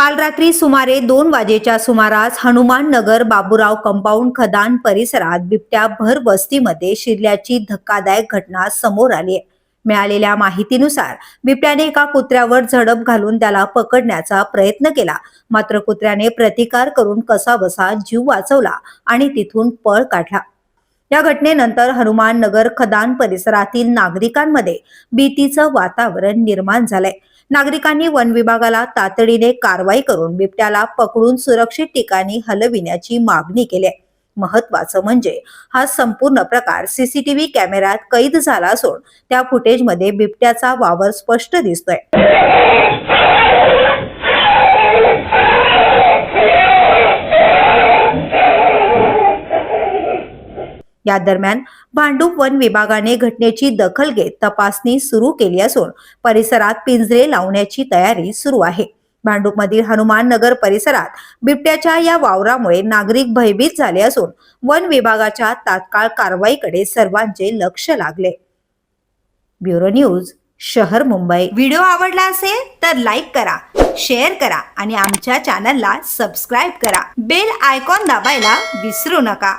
काल रात्री सुमारे दोन वाजेच्या सुमारास हनुमान नगर बाबूराव कंपाऊंड खदान परिसरात बिबट्या भर वस्तीमध्ये शिरल्याची धक्कादायक घटना समोर आली आहे. मिळालेल्या माहितीनुसार बिबट्याने एका कुत्र्यावर झडप घालून त्याला पकडण्याचा प्रयत्न केला. मात्र कुत्र्याने प्रतिकार करून कसाबसा जीव वाचवला आणि तिथून पळ काढला. या घटनेनंतर हनुमान नगर खदान परिसरातील नागरिकांमध्ये भीतीचं वातावरण निर्माण झालंय. नागरिकांनी वन विभागाला तातडीने कारवाई करून बिबट्याला पकडून सुरक्षित ठिकाणी हलविण्याची मागणी केली आहे. महत्वाचं म्हणजे हा संपूर्ण प्रकार सीसीटीव्ही कॅमेऱ्यात कैद झाला असून त्या फुटेजमध्ये बिबट्याचा वावर स्पष्ट दिसतोय. या दरम्यान भांडूप वन विभागाने घटनेची दखल घेत तपासणी सुरू केली असून परिसरात पिंजरे लावण्याची तयारी सुरू आहे. भांडूपमधील हनुमान नगर परिसरात बिबट्याच्या या वावरामुळे नागरिक भयभीत झाले असून वन विभागाच्या तात्काळ कारवाईकडे सर्वांचे लक्ष लागले. ब्युरो न्यूज शहर मुंबई. व्हिडिओ आवडला असेल तर लाईक करा शेअर करा आणि आमच्या चॅनलला सबस्क्राईब करा. बेल आयकॉन दाबायला विसरू नका.